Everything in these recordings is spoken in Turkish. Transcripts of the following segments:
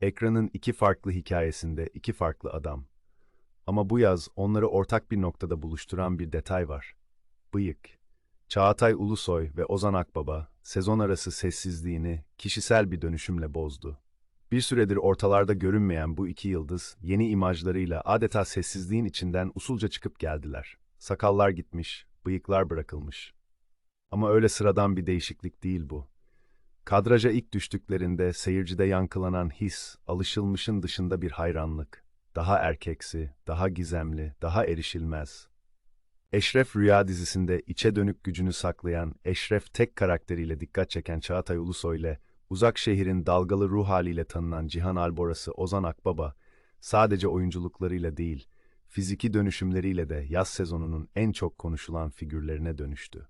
Ekranın iki farklı hikayesinde iki farklı adam. Ama bu yaz onları ortak bir noktada buluşturan bir detay var. Bıyık. Çağatay Ulusoy ve Ozan Akbaba sezon arası sessizliğini kişisel bir dönüşümle bozdu. Bir süredir ortalarda görünmeyen bu iki yıldız yeni imajlarıyla adeta sessizliğin içinden usulca çıkıp geldiler. Sakallar gitmiş, bıyıklar bırakılmış. Ama öyle sıradan bir değişiklik değil bu. Kadraja ilk düştüklerinde seyircide yankılanan his, alışılmışın dışında bir hayranlık. Daha erkeksi, daha gizemli, daha erişilmez. Eşref Rüya dizisinde içe dönük gücünü saklayan Eşref tek karakteriyle dikkat çeken Çağatay Ulusoy ile uzak şehrin dalgalı ruh haliyle tanınan Cihan Alborası Ozan Akbaba, sadece oyunculuklarıyla değil, fiziki dönüşümleriyle de yaz sezonunun en çok konuşulan figürlerine dönüştü.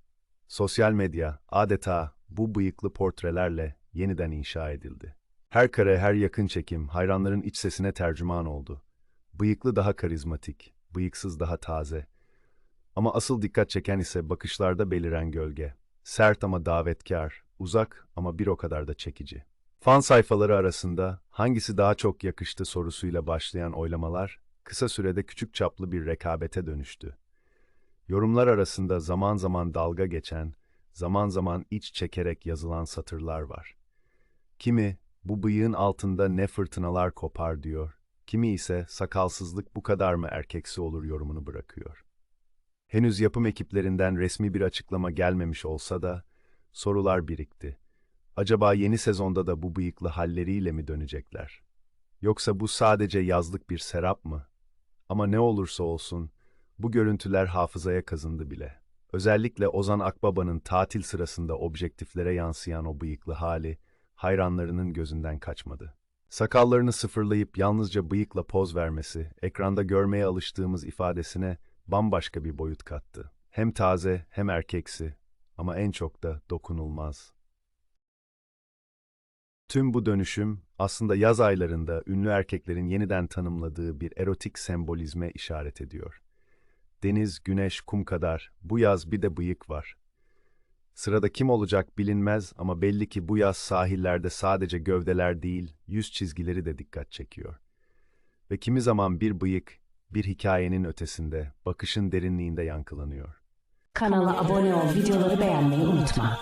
Sosyal medya adeta bu bıyıklı portrelerle yeniden inşa edildi. Her kare, her yakın çekim hayranların iç sesine tercüman oldu. Bıyıklı daha karizmatik, bıyıksız daha taze. Ama asıl dikkat çeken ise bakışlarda beliren gölge. Sert ama davetkar, uzak ama bir o kadar da çekici. Fan sayfaları arasında hangisi daha çok yakıştı sorusuyla başlayan oylamalar kısa sürede küçük çaplı bir rekabete dönüştü. Yorumlar arasında zaman zaman dalga geçen, zaman zaman iç çekerek yazılan satırlar var. Kimi bu bıyığın altında ne fırtınalar kopar diyor, kimi ise sakalsızlık bu kadar mı erkeksi olur yorumunu bırakıyor. Henüz yapım ekiplerinden resmi bir açıklama gelmemiş olsa da sorular birikti. Acaba yeni sezonda da bu bıyıklı halleriyle mi dönecekler? Yoksa bu sadece yazlık bir serap mı? Ama ne olursa olsun bu görüntüler hafızaya kazındı bile. Özellikle Ozan Akbaba'nın tatil sırasında objektiflere yansıyan o bıyıklı hali hayranlarının gözünden kaçmadı. Sakallarını sıfırlayıp yalnızca bıyıkla poz vermesi, ekranda görmeye alıştığımız ifadesine bambaşka bir boyut kattı. Hem taze hem erkeksi ama en çok da dokunulmaz. Tüm bu dönüşüm aslında yaz aylarında ünlü erkeklerin yeniden tanımladığı bir erotik sembolizme işaret ediyor. Deniz, güneş, kum kadar bu yaz bir de bıyık var. Sırada kim olacak bilinmez ama belli ki bu yaz sahillerde sadece gövdeler değil, yüz çizgileri de dikkat çekiyor. Ve kimi zaman bir bıyık, bir hikayenin ötesinde, bakışın derinliğinde yankılanıyor. Kanala abone ol, videoları beğenmeyi unutma.